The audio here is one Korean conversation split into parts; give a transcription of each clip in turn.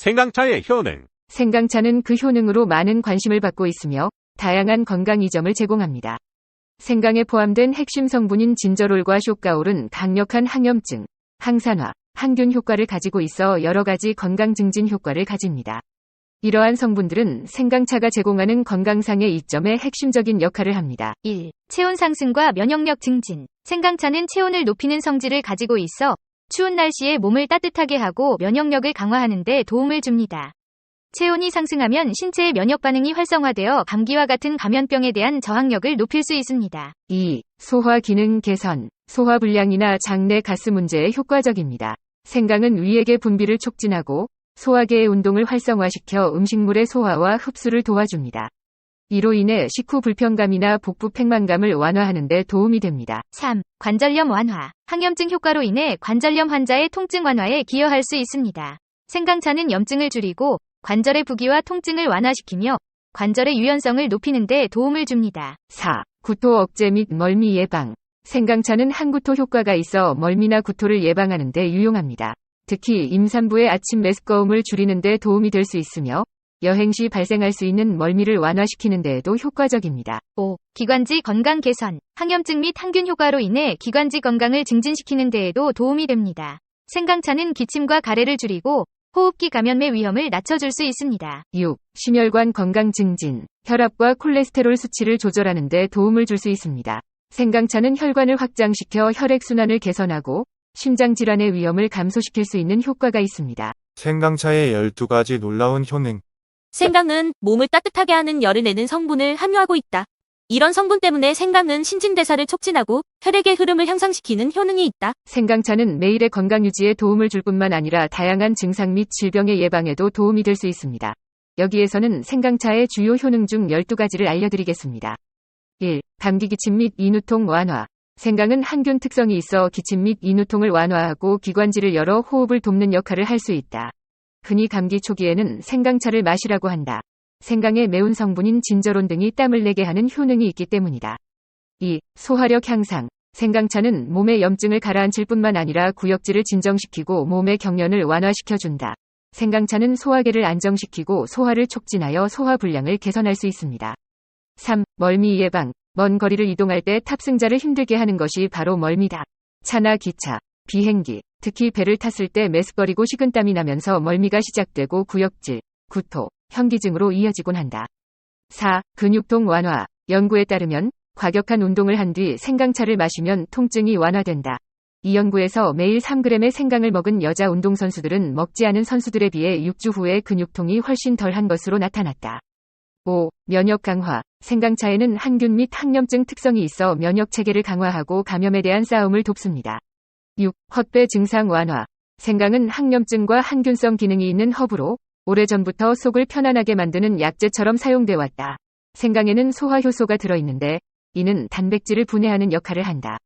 생강차의 효능. 생강차는 그 효능으로 많은 관심을 받고 있으며 다양한 건강 이점을 제공합니다. 생강에 포함된 핵심 성분인 진저롤과 쇼가올은 강력한 항염증, 항산화, 항균 효과를 가지고 있어 여러 가지 건강 증진 효과를 가집니다. 이러한 성분들은 생강차가 제공하는 건강상의 이점에 핵심적인 역할을 합니다. 1. 체온 상승과 면역력 증진. 생강차는 체온을 높이는 성질을 가지고 있어 추운 날씨에 몸을 따뜻하게 하고 면역력을 강화하는 데 도움을 줍니다. 체온이 상승하면 신체의 면역 반응이 활성화되어 감기와 같은 감염병에 대한 저항력을 높일 수 있습니다. 2. 소화 기능 개선. 소화 불량이나 장내 가스 문제에 효과적입니다. 생강은 위액의 분비를 촉진하고 소화계의 운동을 활성화시켜 음식물의 소화와 흡수를 도와줍니다. 이로 인해 식후 불편감이나 복부 팽만감을 완화하는 데 도움이 됩니다. 3. 관절염 완화. 항염증 효과로 인해 관절염 환자의 통증 완화에 기여할 수 있습니다. 생강차는 염증을 줄이고 관절의 부기와 통증을 완화시키며 관절의 유연성을 높이는 데 도움을 줍니다. 4. 구토 억제 및 멀미 예방. 생강차는 항구토 효과가 있어 멀미나 구토를 예방하는 데 유용합니다. 특히 임산부의 아침 메스꺼움을 줄이는 데 도움이 될 수 있으며 여행 시 발생할 수 있는 멀미를 완화시키는 데에도 효과적입니다. 5. 기관지 건강 개선. 항염증 및 항균 효과로 인해 기관지 건강을 증진시키는 데에도 도움이 됩니다. 생강차는 기침과 가래를 줄이고 호흡기 감염의 위험을 낮춰줄 수 있습니다. 6. 심혈관 건강 증진. 혈압과 콜레스테롤 수치를 조절하는 데 도움을 줄 수 있습니다. 생강차는 혈관을 확장시켜 혈액순환을 개선하고 심장 질환의 위험을 감소시킬 수 있는 효과가 있습니다. 생강차의 12가지 놀라운 효능. 생강은 몸을 따뜻하게 하는 열을 내는 성분을 함유하고 있다. 이런 성분 때문에 생강은 신진대사를 촉진하고 혈액의 흐름을 향상시키는 효능이 있다. 생강차는 매일의 건강 유지에 도움을 줄 뿐만 아니라 다양한 증상 및 질병의 예방에도 도움이 될 수 있습니다. 여기에서는 생강차의 주요 효능 중 12가지를 알려드리겠습니다. 1. 감기 기침 및 인후통 완화. 생강은 항균 특성이 있어 기침 및 인후통을 완화하고 기관지를 열어 호흡을 돕는 역할을 할 수 있다. 흔히 감기 초기에는 생강차를 마시라고 한다. 생강의 매운 성분인 진저론 등이 땀을 내게 하는 효능이 있기 때문이다. 2. 소화력 향상. 생강차는 몸의 염증을 가라앉힐 뿐만 아니라 구역질을 진정시키고 몸의 경련을 완화시켜준다. 생강차는 소화계를 안정시키고 소화를 촉진하여 소화 불량을 개선할 수 있습니다. 3. 멀미 예방. 먼 거리를 이동할 때 탑승자를 힘들게 하는 것이 바로 멀미다. 차나 기차, 비행기, 특히 배를 탔을 때 메스꺼리고 식은땀이 나면서 멀미가 시작되고 구역질, 구토, 현기증으로 이어지곤 한다. 4. 근육통 완화. 연구에 따르면 과격한 운동을 한 뒤 생강차를 마시면 통증이 완화된다. 이 연구에서 매일 3g의 생강을 먹은 여자 운동선수들은 먹지 않은 선수들에 비해 6주 후에 근육통이 훨씬 덜한 것으로 나타났다. 5. 면역 강화. 생강차에는 항균 및 항염증 특성이 있어 면역 체계를 강화하고 감염에 대한 싸움을 돕습니다. 6. 헛배 증상 완화. 생강은 항염증과 항균성 기능이 있는 허브로 오래전부터 속을 편안하게 만드는 약재처럼 사용돼 왔다. 생강에는 소화 효소가 들어있는데 이는 단백질을 분해하는 역할을 한다.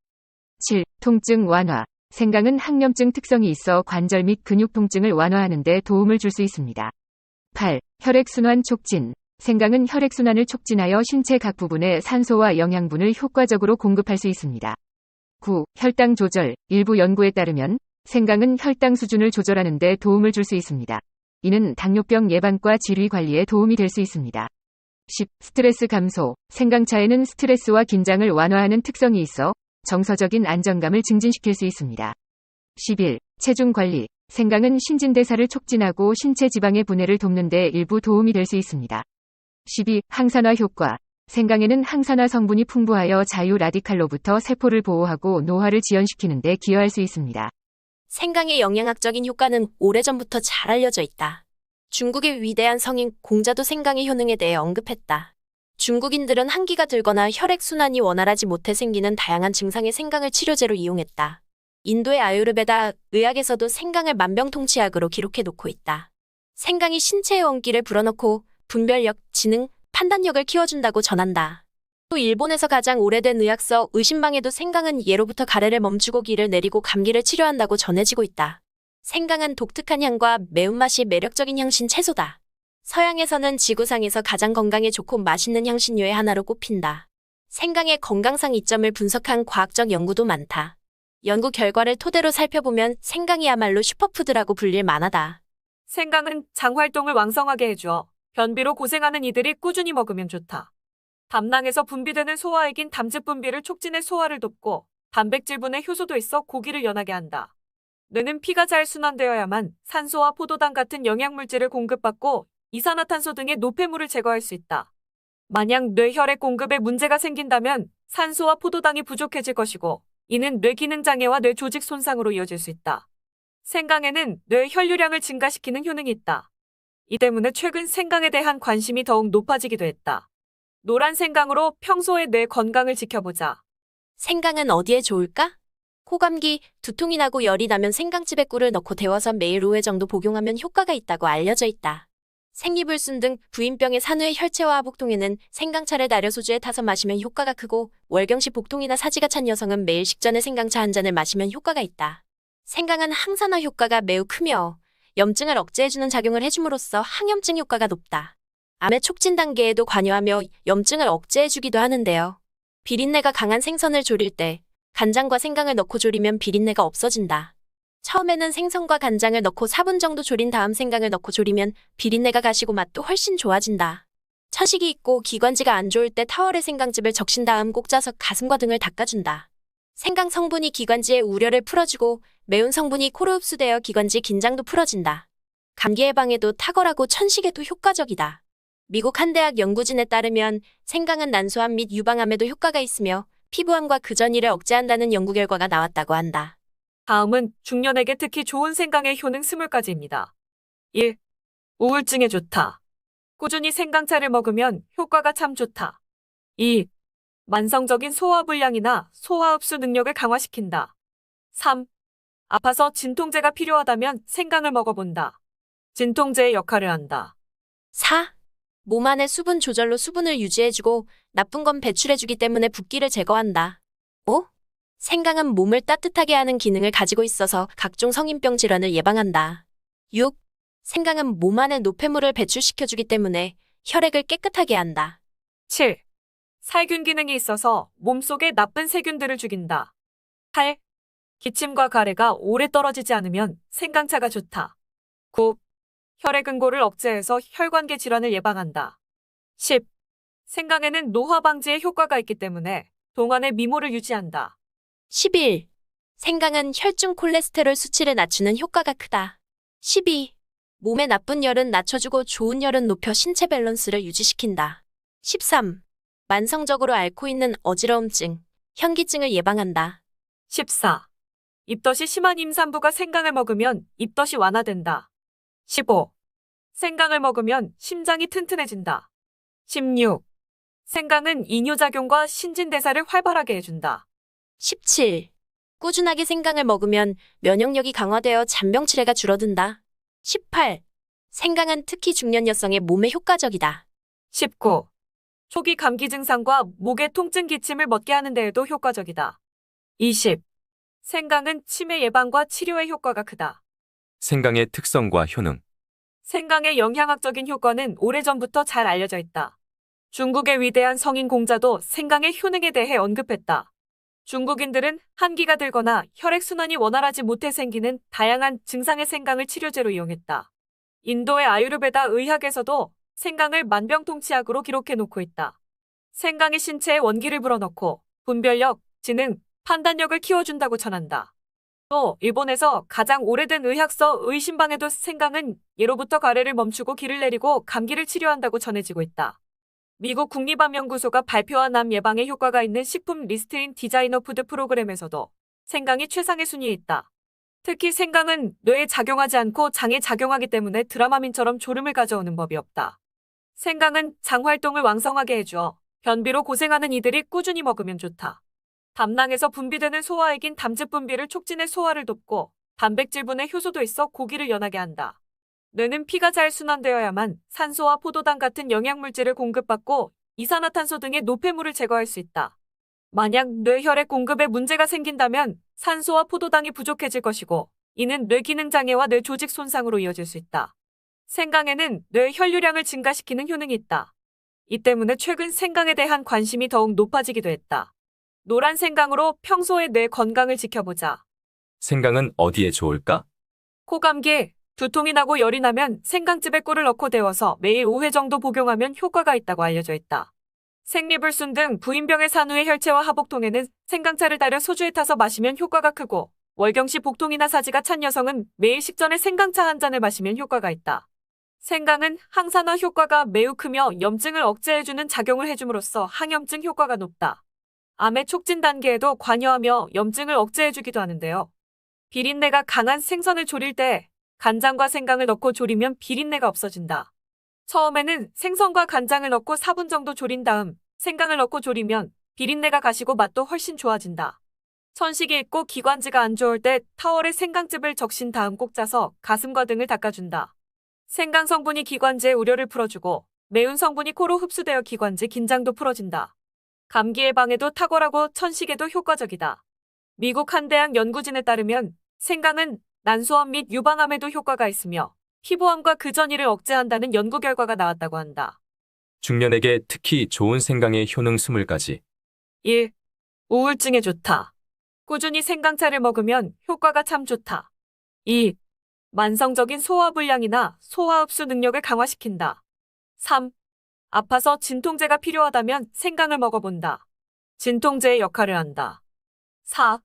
7. 통증 완화. 생강은 항염증 특성이 있어 관절 및 근육 통증을 완화하는 데 도움을 줄 수 있습니다. 8. 혈액순환 촉진. 생강은 혈액순환을 촉진하여 신체 각 부분에 산소와 영양분을 효과적으로 공급할 수 있습니다. 9. 혈당 조절. 일부 연구에 따르면 생강은 혈당 수준을 조절하는 데 도움을 줄 수 있습니다. 이는 당뇨병 예방과 질위 관리에 도움이 될 수 있습니다. 10. 스트레스 감소. 생강차에는 스트레스와 긴장을 완화하는 특성이 있어 정서적인 안정감을 증진시킬 수 있습니다. 11. 체중 관리. 생강은 신진대사를 촉진하고 신체 지방의 분해를 돕는 데 일부 도움이 될 수 있습니다. 12. 항산화 효과. 생강에는 항산화 성분이 풍부하여 자유 라디칼로부터 세포를 보호하고 노화를 지연시키는 데 기여할 수 있습니다. 생강의 영양학적인 효과는 오래전부터 잘 알려져 있다. 중국의 위대한 성인 공자도 생강의 효능에 대해 언급했다. 중국인들은 한기가 들거나 혈액순환이 원활하지 못해 생기는 다양한 증상의 생강을 치료제로 이용했다. 인도의 아유르베다 의학에서도 생강을 만병통치약으로 기록해 놓고 있다. 생강이 신체의 원기를 불어넣고 분별력, 지능, 판단력을 키워준다고 전한다. 또 일본에서 가장 오래된 의학서 의신방에도 생강은 예로부터 가래를 멈추고 기를 내리고 감기를 치료한다고 전해지고 있다. 생강은 독특한 향과 매운맛이 매력적인 향신 채소다. 서양에서는 지구상에서 가장 건강에 좋고 맛있는 향신료의 하나로 꼽힌다. 생강의 건강상 이점을 분석한 과학적 연구도 많다. 연구 결과를 토대로 살펴보면 생강이야말로 슈퍼푸드라고 불릴 만하다. 생강은 장 활동을 왕성하게 해주어 변비로 고생하는 이들이 꾸준히 먹으면 좋다. 담낭에서 분비되는 소화액인 담즙 분비를 촉진해 소화를 돕고 단백질분의 효소도 있어 고기를 연하게 한다. 뇌는 피가 잘 순환되어야만 산소와 포도당 같은 영양물질을 공급받고 이산화탄소 등의 노폐물을 제거할 수 있다. 만약 뇌혈액 공급에 문제가 생긴다면 산소와 포도당이 부족해질 것이고 이는 뇌 기능 장애와 뇌 조직 손상으로 이어질 수 있다. 생강에는 뇌 혈류량을 증가시키는 효능이 있다. 이 때문에 최근 생강에 대한 관심이 더욱 높아지기도 했다. 노란 생강으로 평소에 뇌 건강을 지켜보자. 생강은 어디에 좋을까? 코감기, 두통이 나고 열이 나면 생강즙에 꿀을 넣고 데워서 매일 5회 정도 복용하면 효과가 있다고 알려져 있다. 생리불순 등 부인병의 산후의 혈체와 복통에는 생강차를 나려 소주에 타서 마시면 효과가 크고 월경시 복통이나 사지가 찬 여성은 매일 식전에 생강차 한 잔을 마시면 효과가 있다. 생강은 항산화 효과가 매우 크며 염증을 억제해주는 작용을 해줌으로써 항염증 효과가 높다. 암의 촉진 단계에도 관여하며 염증을 억제해주기도 하는데요. 비린내가 강한 생선을 조릴 때 간장과 생강을 넣고 조리면 비린내가 없어진다. 처음에는 생선과 간장을 넣고 4분 정도 조린 다음 생강을 넣고 조리면 비린내가 가시고 맛도 훨씬 좋아진다. 천식이 있고 기관지가 안 좋을 때 타월에 생강즙을 적신 다음 꼭 짜서 가슴과 등을 닦아준다. 생강 성분이 기관지의 우려를 풀어주고 매운 성분이 코로 흡수되어 기관지 긴장도 풀어진다. 감기 예방에도 탁월하고 천식에도 효과적이다. 미국 한 대학 연구진에 따르면 생강은 난소암 및 유방암에도 효과가 있으며 피부암과 그 전이를 억제한다는 연구 결과가 나왔다고 한다. 다음은 중년에게 특히 좋은 생강의 효능 20가지입니다. 1. 우울증에 좋다. 꾸준히 생강차를 먹으면 효과가 참 좋다. 2. 만성적인 소화불량이나 소화흡수 능력을 강화시킨다. 3. 아파서 진통제가 필요하다면 생강을 먹어본다. 진통제의 역할을 한다. 4. 몸 안의 수분 조절로 수분을 유지해주고 나쁜 건 배출해주기 때문에 붓기를 제거한다. 5. 생강은 몸을 따뜻하게 하는 기능을 가지고 있어서 각종 성인병 질환을 예방한다. 6. 생강은 몸 안의 노폐물을 배출시켜주기 때문에 혈액을 깨끗하게 한다. 7. 살균 기능이 있어서 몸속에 나쁜 세균들을 죽인다. 8. 기침과 가래가 오래 떨어지지 않으면 생강차가 좋다. 9. 혈액 응고를 억제해서 혈관계 질환을 예방한다. 10. 생강에는 노화 방지에 효과가 있기 때문에 동안의 미모를 유지한다. 11. 생강은 혈중 콜레스테롤 수치를 낮추는 효과가 크다. 12. 몸에 나쁜 열은 낮춰주고 좋은 열은 높여 신체 밸런스를 유지시킨다. 13. 만성적으로 앓고 있는 어지러움증, 현기증을 예방한다. 14. 입덧이 심한 임산부가 생강을 먹으면 입덧이 완화된다. 15. 생강을 먹으면 심장이 튼튼해진다. 16. 생강은 이뇨작용과 신진대사를 활발하게 해준다. 17. 꾸준하게 생강을 먹으면 면역력이 강화되어 잔병 치레가 줄어든다. 18. 생강은 특히 중년 여성의 몸에 효과적이다. 19. 초기 감기 증상과 목의 통증 기침을 멎게 하는 데에도 효과적이다. 20. 생강은 치매 예방과 치료에 효과가 크다. 생강의 특성과 효능. 생강의 영양학적인 효과는 오래전부터 잘 알려져 있다. 중국의 위대한 성인 공자도 생강의 효능에 대해 언급했다. 중국인들은 한기가 들거나 혈액순환이 원활하지 못해 생기는 다양한 증상의 생강을 치료제로 이용했다. 인도의 아유르베다 의학에서도 생강을 만병통치약으로 기록해 놓고 있다. 생강이 신체에 원기를 불어넣고 분별력, 지능, 판단력을 키워준다고 전한다. 또 일본에서 가장 오래된 의학서 의신방에도 생강은 예로부터 가래를 멈추고 기를 내리고 감기를 치료한다고 전해지고 있다. 미국 국립암연구소가 발표한 암 예방에 효과가 있는 식품 리스트인 디자이너 푸드 프로그램에서도 생강이 최상의 순위에 있다. 특히 생강은 뇌에 작용하지 않고 장에 작용하기 때문에 드라마민처럼 졸음을 가져오는 법이 없다. 생강은 장 활동을 왕성하게 해주어 변비로 고생하는 이들이 꾸준히 먹으면 좋다. 담낭에서 분비되는 소화액인 담즙 분비를 촉진해 소화를 돕고 단백질분의 효소도 있어 고기를 연하게 한다. 뇌는 피가 잘 순환되어야만 산소와 포도당 같은 영양물질을 공급받고 이산화탄소 등의 노폐물을 제거할 수 있다. 만약 뇌혈액 공급에 문제가 생긴다면 산소와 포도당이 부족해질 것이고 이는 뇌 기능 장애와 뇌 조직 손상으로 이어질 수 있다. 생강에는 뇌 혈류량을 증가시키는 효능이 있다. 이 때문에 최근 생강에 대한 관심이 더욱 높아지기도 했다. 노란 생강으로 평소에 뇌 건강을 지켜보자. 생강은 어디에 좋을까? 코 감기, 두통이 나고 열이 나면 생강즙에 꿀을 넣고 데워서 매일 5회 정도 복용하면 효과가 있다고 알려져 있다. 생리불순 등 부인병의 산후의 혈체와 하복통에는 생강차를 따려 소주에 타서 마시면 효과가 크고 월경시 복통이나 사지가 찬 여성은 매일 식전에 생강차 한 잔을 마시면 효과가 있다. 생강은 항산화 효과가 매우 크며 염증을 억제해주는 작용을 해줌으로써 항염증 효과가 높다. 암의 촉진 단계에도 관여하며 염증을 억제해주기도 하는데요. 비린내가 강한 생선을 조릴 때 간장과 생강을 넣고 조리면 비린내가 없어진다. 처음에는 생선과 간장을 넣고 4분 정도 조린 다음 생강을 넣고 조리면 비린내가 가시고 맛도 훨씬 좋아진다. 천식이 있고 기관지가 안 좋을 때 타월에 생강즙을 적신 다음 꼭 짜서 가슴과 등을 닦아준다. 생강 성분이 기관지의 우려를 풀어주고 매운 성분이 코로 흡수되어 기관지 긴장도 풀어진다. 감기 예방에도 탁월하고 천식에도 효과적이다. 미국 한 대학 연구진에 따르면 생강은 난소암 및 유방암에도 효과가 있으며 피부암과 그 전이를 억제한다는 연구 결과가 나왔다고 한다. 중년에게 특히 좋은 생강의 효능 20가지. 1. 우울증에 좋다. 꾸준히 생강차를 먹으면 효과가 참 좋다. 2. 만성적인 소화불량이나 소화흡수 능력을 강화시킨다. 3. 아파서 진통제가 필요하다면 생강을 먹어본다. 진통제의 역할을 한다. 4.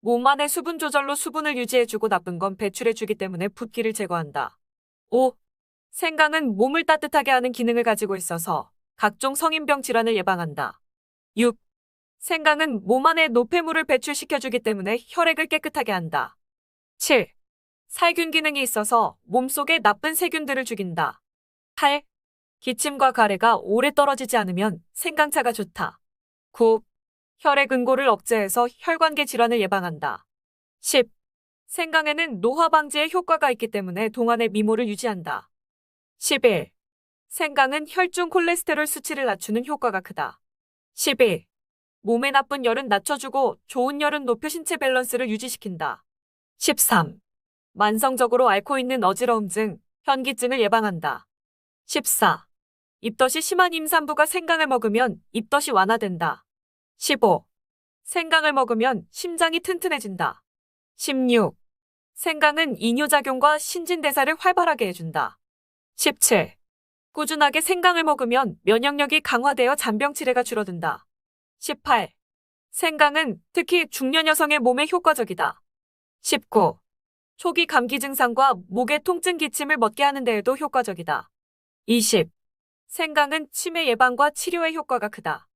몸 안의 수분 조절로 수분을 유지해주고 나쁜 건 배출해주기 때문에 붓기를 제거한다. 5. 생강은 몸을 따뜻하게 하는 기능을 가지고 있어서 각종 성인병 질환을 예방한다. 6. 생강은 몸 안에 노폐물을 배출시켜주기 때문에 혈액을 깨끗하게 한다. 7. 살균 기능이 있어서 몸속에 나쁜 세균들을 죽인다. 8. 기침과 가래가 오래 떨어지지 않으면 생강차가 좋다. 9. 혈액 응고를 억제해서 혈관계 질환을 예방한다. 10. 생강에는 노화 방지에 효과가 있기 때문에 동안의 미모를 유지한다. 11. 생강은 혈중 콜레스테롤 수치를 낮추는 효과가 크다. 11. 몸에 나쁜 열은 낮춰주고 좋은 열은 높여 신체 밸런스를 유지시킨다. 13. 만성적으로 앓고 있는 어지러움증, 현기증을 예방한다. 14. 입덧이 심한 임산부가 생강을 먹으면 입덧이 완화된다. 15. 생강을 먹으면 심장이 튼튼해진다. 16. 생강은 이뇨작용과 신진대사를 활발하게 해준다. 17. 꾸준하게 생강을 먹으면 면역력이 강화되어 잔병 치레가 줄어든다. 18. 생강은 특히 중년 여성의 몸에 효과적이다. 19. 초기 감기 증상과 목의 통증 기침을 멎게 하는 데에도 효과적이다. 20. 생강은 치매 예방과 치료에 효과가 크다.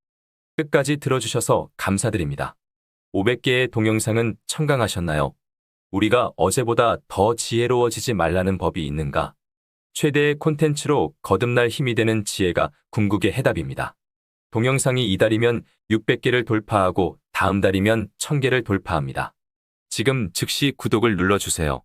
끝까지 들어주셔서 감사드립니다. 500개의 동영상은 청강하셨나요? 우리가 어제보다 더 지혜로워지지 말라는 법이 있는가? 최대의 콘텐츠로 거듭날 힘이 되는 지혜가 궁극의 해답입니다. 동영상이 이달이면 600개를 돌파하고 다음 달이면 1000개를 돌파합니다. 지금 즉시 구독을 눌러주세요.